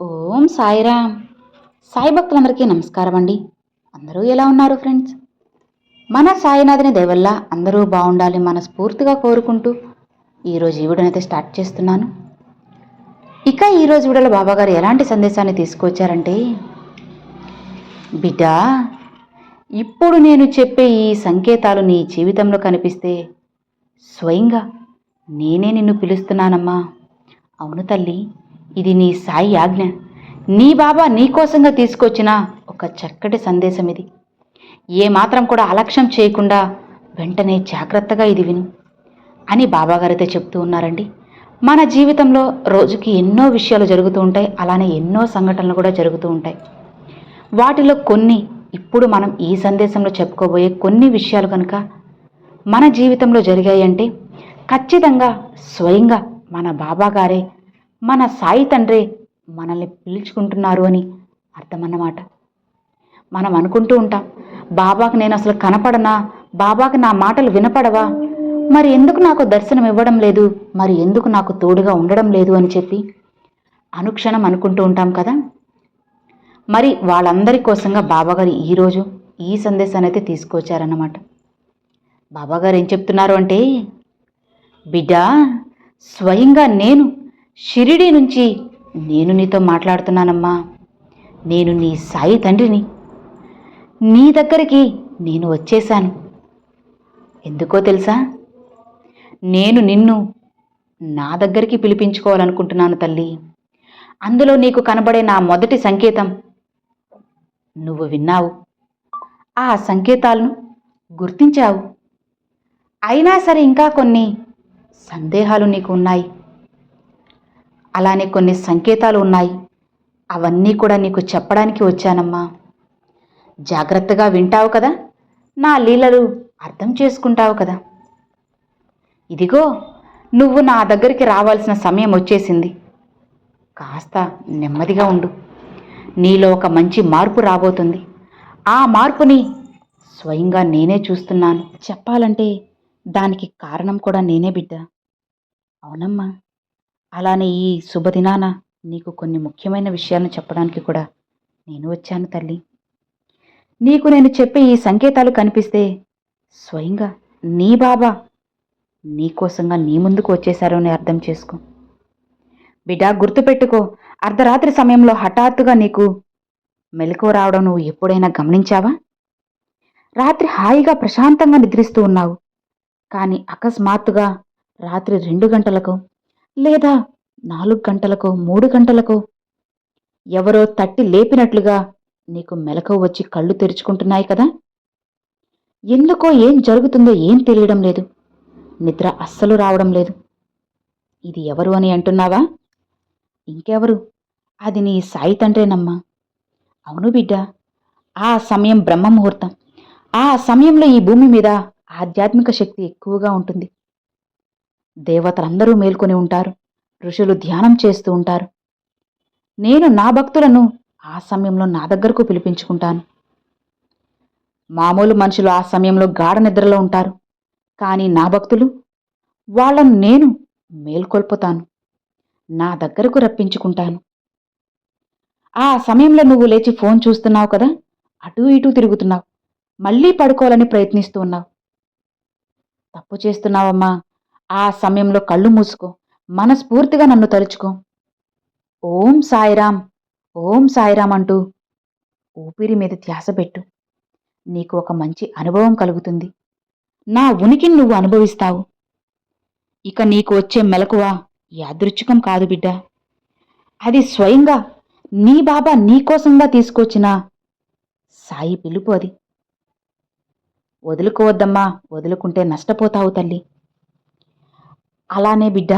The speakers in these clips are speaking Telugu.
ఓం సాయిరామ్. సాయి భక్తులందరికీ నమస్కారం అండి అందరూ ఎలా ఉన్నారు ఫ్రెండ్స్? మన సాయినాథుని దయవల్ల అందరూ బాగుండాలి మనస్ఫూర్తిగా కోరుకుంటూ ఈరోజు ఈ వీడియోనైతే స్టార్ట్ చేస్తున్నాను. ఇక ఈరోజు వీడియోలో బాబాగారు ఎలాంటి సందేశాన్ని తీసుకొచ్చారంటే బిడ్డ ఇప్పుడు నేను చెప్పే ఈ సంకేతాలు నీ జీవితంలో కనిపిస్తే స్వయంగా నేనే నిన్ను పిలుస్తున్నానమ్మా. అవును తల్లి ఇది నీ సాయి ఆజ్ఞ. నీ బాబా నీకోసంగా తీసుకొచ్చిన ఒక చక్కటి సందేశం ఇది. ఏ మాత్రం కూడా అలక్ష్యం చేయకుండా వెంటనే జాగ్రత్తగా ఇది విను అని బాబాగారైతే చెప్తూ ఉన్నారండి. మన జీవితంలో రోజుకి ఎన్నో విషయాలు జరుగుతూ ఉంటాయి. అలానే ఎన్నో సంఘటనలు కూడా జరుగుతూ ఉంటాయి. వాటిలో కొన్ని ఇప్పుడు మనం ఈ సందేశంలో చెప్పుకోబోయే కొన్ని విషయాలు కనుక మన జీవితంలో జరిగాయంటే ఖచ్చితంగా స్వయంగా మన బాబాగారే మన సాయి తండ్రే మనల్ని పిలుచుకుంటున్నారు అని అర్థమన్నమాట. మనం అనుకుంటూ ఉంటాం బాబాకు నేను అసలు కనపడనా? బాబాకి నా మాటలు వినపడవా? మరి ఎందుకు నాకు దర్శనం ఇవ్వడం లేదు? మరి ఎందుకు నాకు తోడుగా ఉండడం లేదు? అని చెప్పి అనుక్షణం అనుకుంటూ ఉంటాం కదా. మరి వాళ్ళందరి కోసంగా బాబాగారు ఈరోజు ఈ సందేశాన్ని అయితే తీసుకొచ్చారన్నమాట. బాబాగారు ఏం చెప్తున్నారు అంటే బిడ్డ స్వయంగా నేను షిరిడీ నుంచి నేను నీతో మాట్లాడుతున్నానమ్మా. నేను నీ సాయి తండ్రిని. నీ దగ్గరికి నేను వచ్చేశాను. ఎందుకో తెలుసా? నేను నిన్ను నా దగ్గరికి పిలిపించుకోవాలనుకుంటున్నాను తల్లి. అందులో నీకు కనబడే నా మొదటి సంకేతం నువ్వు విన్నావు. ఆ సంకేతాలను గుర్తించావు. అయినా సరే ఇంకా కొన్ని సందేహాలు నీకు ఉన్నాయి. అలానే కొన్ని సంకేతాలు ఉన్నాయి. అవన్నీ కూడా నీకు చెప్పడానికి వచ్చానమ్మా. జాగ్రత్తగా వింటావు కదా? నా లీలలు అర్థం చేసుకుంటావు కదా? ఇదిగో నువ్వు నా దగ్గరికి రావాల్సిన సమయం వచ్చేసింది. కాస్త నెమ్మదిగా ఉండు. నీలో ఒక మంచి మార్పు రాబోతుంది. ఆ మార్పుని స్వయంగా నేనే చూస్తున్నాను. చెప్పాలంటే దానికి కారణం కూడా నేనే బిడ్డ. అవునమ్మా. అలానే ఈ శుభదినాన నీకు కొన్ని ముఖ్యమైన విషయాలను చెప్పడానికి కూడా నేను వచ్చాను తల్లి. నీకు నేను చెప్పే ఈ సంకేతాలు కనిపిస్తే స్వయంగా నీ బాబా నీకోసంగా నీ ముందుకు వచ్చేశారు అని అర్థం చేసుకో. బిడ్డ గుర్తుపెట్టుకో అర్ధరాత్రి సమయంలో హఠాత్తుగా నీకు మెలకువ రావడం నువ్వు ఎప్పుడైనా గమనించావా? రాత్రి హాయిగా ప్రశాంతంగా నిద్రిస్తూ ఉన్నావు. కానీ అకస్మాత్తుగా రాత్రి రెండు గంటలకు లేదా నాలుగు గంటలకు మూడు గంటలకు? ఎవరో తట్టి లేపినట్లుగా నీకు మెలకువ వచ్చి కళ్ళు తెరుచుకుంటున్నాయి కదా? ఎందుకో ఏం జరుగుతుందో ఏం తెలియడం లేదు. నిద్ర అస్సలు రావడం లేదు. ఇది ఎవరు అని అంటున్నావా? ఇంకెవరు? అది నీ సాయి తండ్రేనమ్మా. అవును బిడ్డ ఆ సమయం బ్రహ్మ ముహూర్తం ఆ సమయంలో ఈ భూమి మీద ఆధ్యాత్మిక శక్తి ఎక్కువగా ఉంటుంది. దేవతలందరూ మేల్కొని ఉంటారు. ఋషులు ధ్యానం చేస్తూ ఉంటారు. నేను నా భక్తులను ఆ సమయంలో నా దగ్గరకు పిలిపించుకుంటాను. మామూలు మనుషులు ఆ సమయంలో గాఢ నిద్రలో ఉంటారు. కానీ నా భక్తులు వాళ్ళను నేను మేల్కొల్పుతాను. నా దగ్గరకు రప్పించుకుంటాను. ఆ సమయంలో నువ్వు లేచి ఫోన్ చూస్తున్నావు కదా? అటూ ఇటూ తిరుగుతున్నావు. మళ్ళీ పడుకోవాలని ప్రయత్నిస్తూ ఉన్నావు. తప్పు చేస్తున్నావమ్మా. ఆ సమయంలో కళ్ళు మూసుకో. మనస్ఫూర్తిగా నన్ను తలుచుకో. ఓం సాయిరాం ఓం సాయిరాం అంటూ ఊపిరి మీద ధ్యాస పెట్టు. నీకు ఒక మంచి అనుభవం కలుగుతుంది. నా ఉనికిని నువ్వు అనుభవిస్తావు. ఇక నీకు వచ్చే మెలకువ యాదృచ్ఛికం కాదు బిడ్డ. అది స్వయంగా నీ బాబా నీకోసంగా తీసుకొచ్చిన సాయి పిలుపు అది. వదులుకోవద్దమ్మా వదులుకుంటే నష్టపోతావు తల్లి. అలానే బిడ్డ.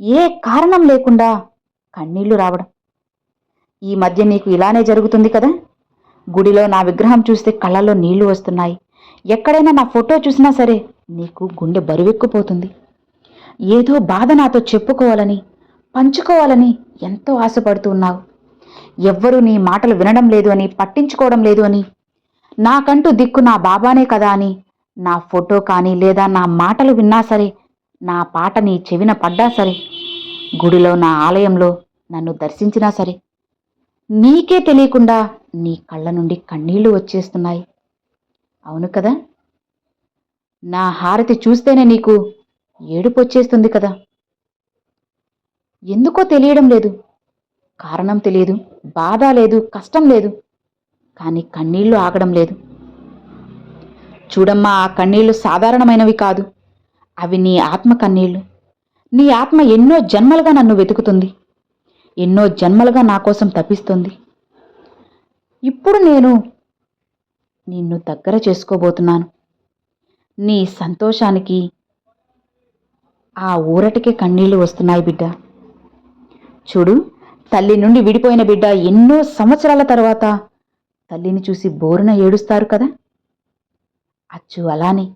ఏ కారణం లేకుండా కన్నీళ్ళు రావడం. ఈ మధ్య నీకు ఇలానే జరుగుతుంది కదా. గుడిలో నా విగ్రహం చూస్తే కళ్ళల్లో నీళ్ళు వస్తున్నాయి. ఎక్కడైనా నా ఫోటో చూసినా సరే నీకు గుండె బరువెక్కిపోతుంది. ఏదో బాధ నాతో చెప్పుకోవాలని పంచుకోవాలని ఎంతో ఆశపడుతూ ఉన్నావు. ఎవ్వరూ నీ మాటలు వినడం లేదు అని పట్టించుకోవడం లేదు అని. నాకంటూ దిక్కు నా బాబానే కదా అని నా ఫోటో కానీ లేదా నా మాటలు విన్నా సరే నా పాట నీ చెవిన పడ్డా సరే. గుడిలో నా ఆలయంలో నన్ను దర్శించినా సరే. నీకే తెలియకుండా నీ కళ్ళ నుండి కన్నీళ్ళు వచ్చేస్తున్నాయి. అవును కదా? నా హారతి చూస్తేనే నీకు ఏడుపు వచ్చేస్తుంది కదా? ఎందుకో తెలియడం లేదు. కారణం తెలియదు బాధ లేదు కష్టం లేదు. కానీ కన్నీళ్ళు ఆగడం లేదు. చూడమ్మా ఆ కన్నీళ్ళు సాధారణమైనవి కాదు. అవి నీ ఆత్మ కన్నీళ్ళు. నీ ఆత్మ ఎన్నో జన్మలుగా నన్ను వెతుకుతుంది. ఎన్నో జన్మలుగా నా కోసం తప్పిస్తుంది. ఇప్పుడు నేను నిన్ను దగ్గర చేసుకోబోతున్నాను. నీ సంతోషానికి ఆ ఊరటికే కన్నీళ్ళు వస్తున్నాయి బిడ్డ. చూడు తల్లి నుండి విడిపోయిన బిడ్డ ఎన్నో సంవత్సరాల తర్వాత తల్లిని చూసి బోరున ఏడుస్తారు కదా? అచ్చు అలానే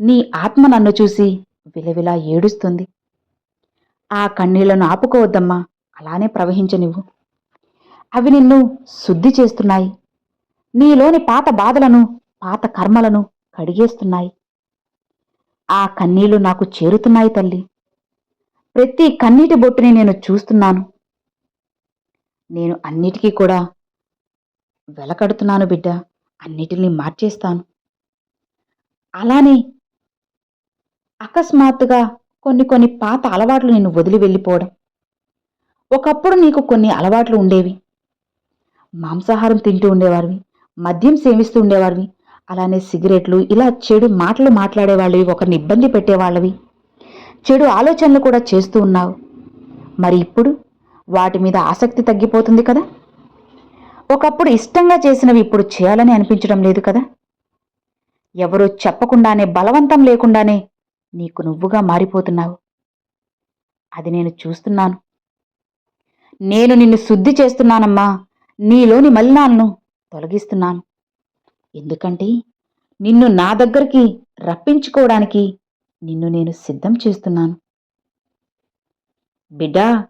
నీ ఆత్మ నన్ను చూసి విలవిలా ఏడుస్తుంది. ఆ కన్నీళ్ళను ఆపుకోవద్దమ్మా అలానే ప్రవహించనివ్వు అవి నిన్ను శుద్ధి చేస్తున్నాయి. నీలోని పాత బాధలను పాత కర్మలను కడిగేస్తున్నాయి. ఆ కన్నీళ్ళు నాకు చేరుతున్నాయి తల్లి. ప్రతి కన్నీటి బొట్టుని నేను చూస్తున్నాను. నేను అన్నిటికీ కూడా వెలకడుతున్నాను బిడ్డ అన్నిటిని మార్చేస్తాను. అలానే అకస్మాత్తుగా కొన్ని కొన్ని పాత అలవాట్లు నిన్ను వదిలి వెళ్ళిపోవడం. ఒకప్పుడు నీకు కొన్ని అలవాట్లు ఉండేవి. మాంసాహారం తింటూ ఉండేవారివి మద్యం సేవిస్తూ ఉండేవారివి అలానే సిగరెట్లు ఇలా చెడు మాటలు మాట్లాడేవాళ్ళవి ఒకరిని ఇబ్బంది పెట్టేవాళ్ళవి. చెడు ఆలోచనలు కూడా చేస్తూ ఉన్నావు. మరి ఇప్పుడు వాటి మీద ఆసక్తి తగ్గిపోతుంది కదా? ఒకప్పుడు ఇష్టంగా చేసినవి ఇప్పుడు చేయాలని అనిపించడం లేదు కదా? ఎవరూ చెప్పకుండానే బలవంతం లేకుండానే నీకు నువ్వుగా మారిపోతున్నావు. అది నేను చూస్తున్నాను. నేను నిన్ను శుద్ధి చేస్తున్నానమ్మా. నీలోని మలినాలను తొలగిస్తున్నాను. ఎందుకంటే నిన్ను నా దగ్గరికి రప్పించుకోవడానికి నిన్ను నేను సిద్ధం చేస్తున్నాను. బిడ్డా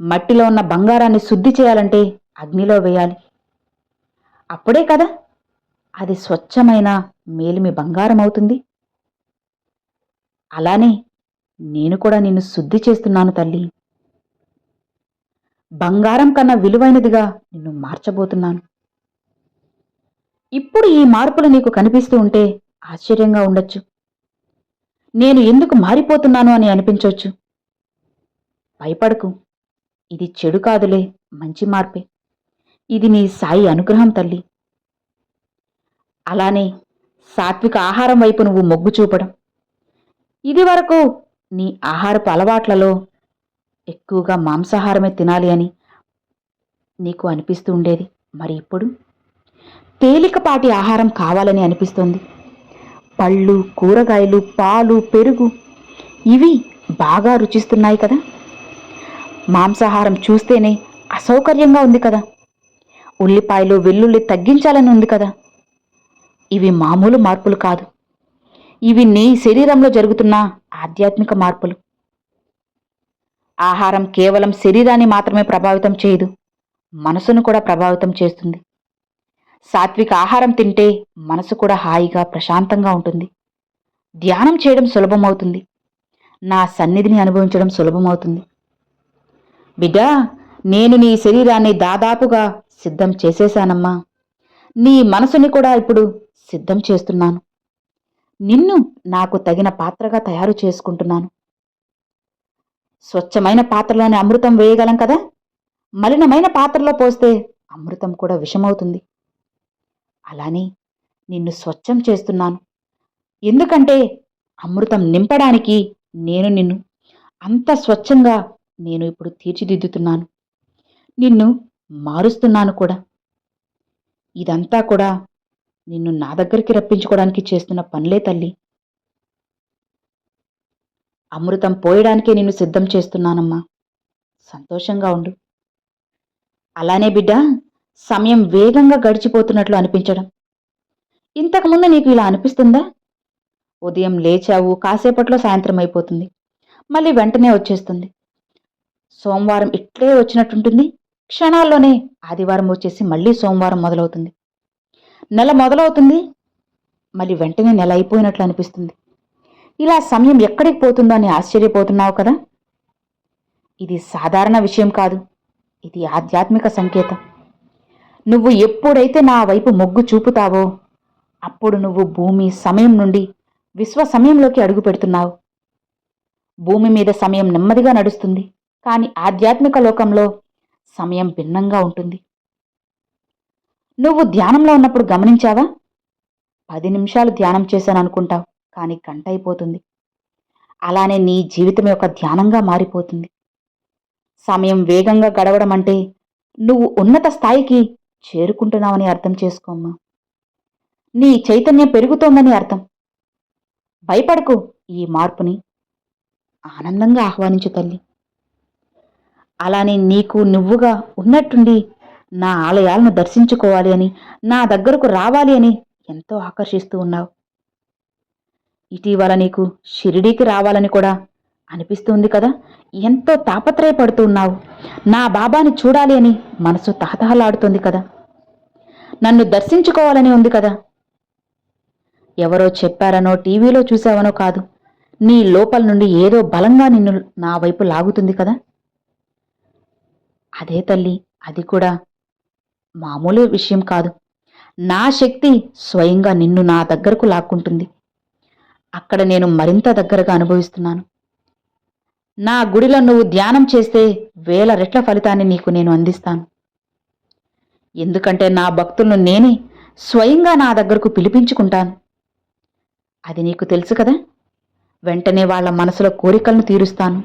మట్టిలో ఉన్న బంగారాన్ని శుద్ధి చేయాలంటే అగ్నిలో వేయాలి. అప్పుడే కదా అది స్వచ్ఛమైన మేలిమి బంగారం అవుతుంది అలానే నేను కూడా నిన్ను శుద్ధి చేస్తున్నాను తల్లి. బంగారం కన్నా విలువైనదిగా నిన్ను మార్చబోతున్నాను. ఇప్పుడు ఈ మార్పులు నీకు కనిపిస్తూ ఉంటే ఆశ్చర్యంగా ఉండొచ్చు. నేను ఎందుకు మారిపోతున్నాను అని అనిపించవచ్చు భయపడకు. ఇది చెడు కాదులే మంచి మార్పే. ఇది నీ సాయి అనుగ్రహం తల్లి. అలానే సాత్విక ఆహారం వైపు నువ్వు మొగ్గు చూపడం. ఇది వరకు నీ ఆహారపు అలవాట్లలో ఎక్కువగా మాంసాహారమే తినాలి అని నీకు అనిపిస్తూ ఉండేది. మరి ఇప్పుడు? తేలికపాటి ఆహారం కావాలని అనిపిస్తుంది. పళ్ళు కూరగాయలు పాలు పెరుగు ఇవి బాగా రుచిస్తున్నాయి కదా. మాంసాహారం చూస్తేనే అసౌకర్యంగా ఉంది కదా. ఉల్లిపాయలు వెల్లుల్లి తగ్గించాలని ఉంది కదా. ఇవి మామూలు మార్పులు కాదు. ఇవి నీ శరీరంలో జరుగుతున్న ఆధ్యాత్మిక మార్పులు. ఆహారం కేవలం శరీరాన్ని మాత్రమే ప్రభావితం చేయదు మనసును కూడా ప్రభావితం చేస్తుంది. సాత్విక ఆహారం తింటే మనసు కూడా హాయిగా ప్రశాంతంగా ఉంటుంది. ధ్యానం చేయడం సులభమవుతుంది. నా సన్నిధిని అనుభవించడం సులభమవుతుంది. బిడ్డా నేను నీ శరీరాన్ని దాదాపుగా సిద్ధం చేసేశానమ్మా. నీ మనసుని కూడా ఇప్పుడు సిద్ధం చేస్తున్నాను. నిన్ను నాకు తగిన పాత్రగా తయారు చేసుకుంటున్నాను. స్వచ్ఛమైన పాత్రలోనే అమృతం వేయగలం కదా? మలినమైన పాత్రలో పోస్తే అమృతం కూడా విషమవుతుంది. అలానే నిన్ను స్వచ్ఛం చేస్తున్నాను. ఎందుకంటే అమృతం నింపడానికి నేను నిన్ను అంత స్వచ్ఛంగా నేను ఇప్పుడు తీర్చిదిద్దుతున్నాను. నిన్ను మారుస్తున్నాను కూడా. ఇదంతా కూడా నిన్ను నా దగ్గరికి రప్పించుకోవడానికి చేస్తున్న పనులే తల్లి. అమృతం పోయడానికే నిన్ను సిద్ధం చేస్తున్నానమ్మా. సంతోషంగా ఉండు. అలానే బిడ్డ సమయం వేగంగా గడిచిపోతున్నట్లు అనిపించడం. ఇంతకుముందు నీకు ఇలా అనిపిస్తుందా? ఉదయం లేచావు కాసేపట్లో సాయంత్రం అయిపోతుంది. మళ్ళీ వెంటనే వచ్చేస్తుంది. సోమవారం ఇట్లే వచ్చినట్టుంటుంది. క్షణాల్లోనే ఆదివారం వచ్చేసి మళ్ళీ సోమవారం మొదలవుతుంది. నెల మొదలవుతుంది. మళ్ళీ వెంటనే నెల అయిపోయినట్లు అనిపిస్తుంది. ఇలా సమయం ఎక్కడికి పోతుందో అని ఆశ్చర్యపోతున్నావు కదా? ఇది సాధారణ విషయం కాదు. ఇది ఆధ్యాత్మిక సంకేతం. నువ్వు ఎప్పుడైతే నా వైపు మొగ్గు చూపుతావో అప్పుడు నువ్వు భూమి సమయం నుండి విశ్వ సమయంలోకి అడుగు పెడుతున్నావు. భూమి మీద సమయం నెమ్మదిగా నడుస్తుంది కానీ ఆధ్యాత్మిక లోకంలో సమయం భిన్నంగా ఉంటుంది. నువ్వు ధ్యానంలో ఉన్నప్పుడు గమనించావా? పది నిమిషాలు ధ్యానం చేశాను అనుకుంటావు కానీ గంట అయిపోతుంది అలానే నీ జీవితం యొక్క ధ్యానంగా మారిపోతుంది. సమయం వేగంగా గడవడం అంటే నువ్వు ఉన్నత స్థాయికి చేరుకుంటున్నావని అర్థం చేసుకోమ్మా నీ చైతన్యం పెరుగుతోందని అర్థం. భయపడకు ఈ మార్పుని. ఆనందంగా ఆహ్వానించు తల్లి. అలానే నీకు నువ్వుగా ఉన్నట్టుండి నా ఆలయాలను దర్శించుకోవాలి అని నా దగ్గరకు రావాలి అని ఎంతో ఆకర్షిస్తూ ఉన్నావు. ఇటీవల నీకు షిరిడీకి రావాలని కూడా అనిపిస్తుంది కదా? ఎంతో తాపత్రయపడుతూ ఉన్నావు. నా బాబాని చూడాలి అని మనసు తహతహలాడుతుంది కదా? నన్ను దర్శించుకోవాలని ఉంది కదా? ఎవరో చెప్పారనో టీవీలో చూసావనో కాదు. నీ లోపల నుండి ఏదో బలంగా నిన్ను నా వైపు లాగుతుంది కదా? అదే తల్లి అది కూడా మామూలు విషయం కాదు. నా శక్తి స్వయంగా నిన్ను నా దగ్గరకు లాక్కుంటుంది. అక్కడ నేను మరింత దగ్గరగా అనుభవిస్తున్నాను. నా గుడిలో నువ్వు ధ్యానం చేస్తే వేల రెట్ల ఫలితాన్ని నీకు నేను అందిస్తాను. ఎందుకంటే నా భక్తులను నేనే స్వయంగా నా దగ్గరకు పిలిపించుకుంటాను. అది నీకు తెలుసు కదా? వెంటనే వాళ్ళ మనసులో కోరికలను తీరుస్తాను.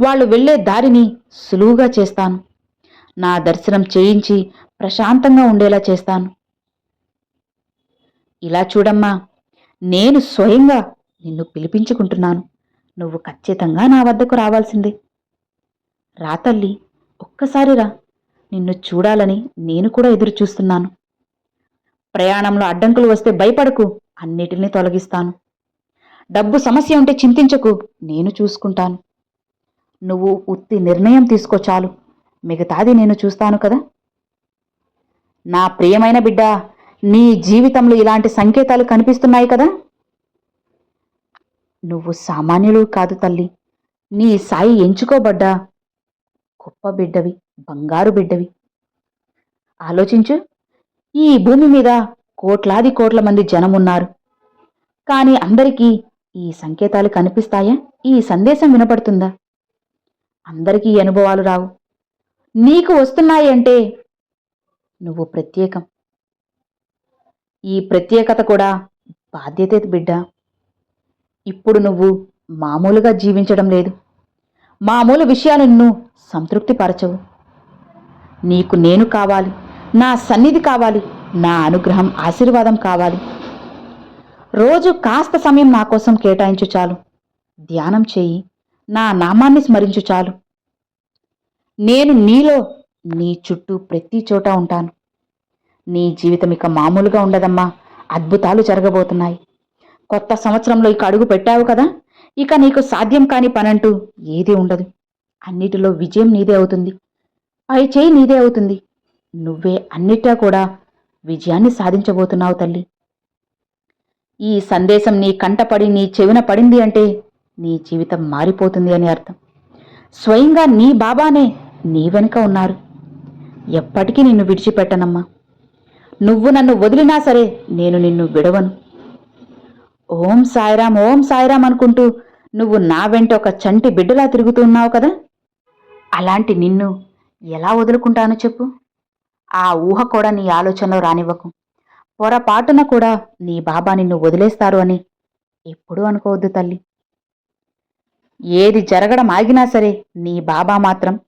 వాళ్ళు వెళ్ళే దారిని సులువుగా చేస్తాను. నా దర్శనం చేయించి ప్రశాంతంగా ఉండేలా చేస్తాను. ఇలా చూడమ్మా నేను స్వయంగా నిన్ను పిలిపించుకుంటున్నాను. నువ్వు ఖచ్చితంగా నా వద్దకు రావాల్సిందే. రా తల్లి ఒక్కసారి రా. నిన్ను చూడాలని నేను కూడా ఎదురు చూస్తున్నాను ప్రయాణంలో అడ్డంకులు వస్తే భయపడకు అన్నిటినీ తొలగిస్తాను. డబ్బు సమస్య ఉంటే చింతించకు నేను చూసుకుంటాను. నువ్వు ఉత్తి నిర్ణయం తీసుకో చాలు. మిగతాది నేను చూస్తాను కదా. నా ప్రియమైన బిడ్డ నీ జీవితంలో ఇలాంటి సంకేతాలు కనిపిస్తున్నాయి కదా. నువ్వు సామాన్యులు కాదు తల్లి. నీ సాయి ఎంచుకోబడ్డా. గొప్ప బిడ్డవి బంగారు బిడ్డవి. ఆలోచించు ఈ భూమి మీద కోట్లాది కోట్ల మంది జనమున్నారు. కానీ అందరికీ ఈ సంకేతాలు కనిపిస్తాయా? ఈ సందేశం వినపడుతుందా? అందరికీ అనుభవాలు రావు. నీకు వస్తున్నాయి అంటే నువ్వు ప్రత్యేకం. ఈ ప్రత్యేకత కూడా బాధ్యతే బిడ్డ. ఇప్పుడు నువ్వు మామూలుగా జీవించడం లేదు. మామూలు విషయాలు నిన్ను సంతృప్తిపరచవు. నీకు నేను కావాలి నా సన్నిధి కావాలి నా అనుగ్రహం ఆశీర్వాదం కావాలి. రోజు కాస్త సమయం నా కోసం కేటాయించు చాలు. ధ్యానం చేయి నా నామాన్ని స్మరించు చాలు. నేను నీలో నీ చుట్టూ ప్రతి చోట ఉంటాను. నీ జీవితం ఇక మామూలుగా ఉండదమ్మా. అద్భుతాలు జరగబోతున్నాయి. కొత్త సంవత్సరంలో ఇక అడుగు పెట్టావు కదా? ఇక నీకు సాధ్యం కాని పనంటూ ఏదీ ఉండదు. అన్నిటిలో విజయం నీదే అవుతుంది. పై చేయి నీదే అవుతుంది. నువ్వే అన్నిటా కూడా విజయాన్ని సాధించబోతున్నావు తల్లి. ఈ సందేశం నీ కంటపడి నీ చెవిన పడింది అంటే నీ జీవితం మారిపోతుంది అని అర్థం. స్వయంగా నీ బాబానే నీ వెనుక ఉన్నారు. ఎప్పటికీ నిన్ను విడిచిపెట్టనమ్మా. నువ్వు నన్ను వదిలినా సరే నేను నిన్ను విడవను. ఓం సాయిరాం ఓం సాయిరాం అనుకుంటూ నువ్వు నా వెంట ఒక చంటి బిడ్డలా తిరుగుతూ ఉన్నావు కదా? అలాంటి నిన్ను ఎలా వదులుకుంటాను చెప్పు. ఆ ఊహ కూడా నీ ఆలోచనలో రానివ్వకు. పొరపాటున కూడా నీ బాబా నిన్ను వదిలేస్తారు అని ఎప్పుడూ అనుకోవద్దు తల్లి. ఏది జరగడం ఆగినా సరే నీ బాబా మాత్రం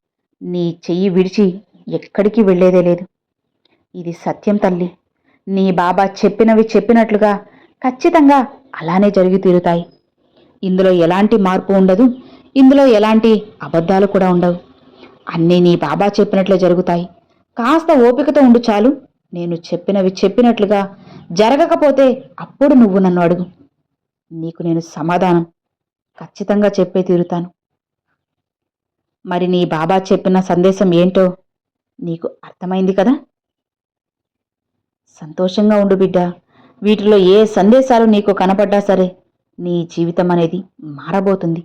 నీ చెయ్యి విడిచి ఎక్కడికి వెళ్ళేదే లేదు. ఇది సత్యం తల్లి. నీ బాబా చెప్పినవి చెప్పినట్లుగా ఖచ్చితంగా అలానే జరిగి తీరుతాయి. ఇందులో ఎలాంటి మార్పు ఉండదు. ఇందులో ఎలాంటి అబద్ధాలు కూడా ఉండవు. అన్నీ నీ బాబా చెప్పినట్లే జరుగుతాయి. కాస్త ఓపికతో ఉండు చాలు. నేను చెప్పినవి చెప్పినట్లుగా జరగకపోతే అప్పుడు నువ్వు నన్ను అడుగు. నీకు నేను సమాధానం ఖచ్చితంగా చెప్పే తీరుతాను. మరి నీ బాబా చెప్పిన సందేశం ఏంటో నీకు అర్థమైంది కదా? సంతోషంగా ఉండు బిడ్డ. వీటిలో ఏ సందేశాలు నీకు కనపడ్డా సరే నీ జీవితం అనేది మారబోతుంది.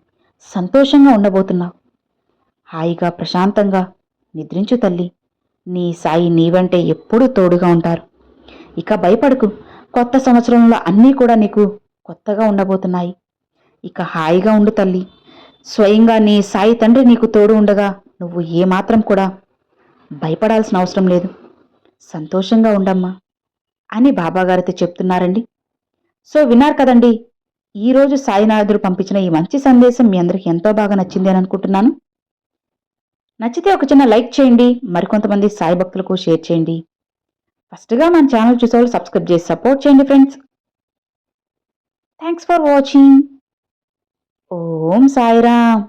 సంతోషంగా ఉండబోతున్నావు. హాయిగా ప్రశాంతంగా నిద్రించు తల్లి. నీ సాయి నీవంటే ఎప్పుడూ తోడుగా ఉంటారు. ఇక భయపడకు. కొత్త సంవత్సరంలో అన్నీ కూడా నీకు కొత్తగా ఉండబోతున్నాయి. ఇక హాయిగా ఉండు తల్లి. స్వయంగా నీ సాయి తండ్రి నీకు తోడు ఉండగా నువ్వు ఏమాత్రం కూడా భయపడాల్సిన అవసరం లేదు. సంతోషంగా ఉండమ్మా అని బాబాగారితో చెప్తున్నారండి. సో విన్నారు కదండి ఈరోజు సాయినాథుడు పంపించిన ఈ మంచి సందేశం మీ అందరికి ఎంతో బాగా నచ్చింది అని అనుకుంటున్నాను. నచ్చితే ఒక చిన్న లైక్ చేయండి మరికొంతమంది సాయి భక్తులకు షేర్ చేయండి. ఫస్ట్గా మన ఛానల్ చూసేవాళ్ళు సబ్స్క్రైబ్ చేసి సపోర్ట్ చేయండి friends. Thanks for watching Om Sairam.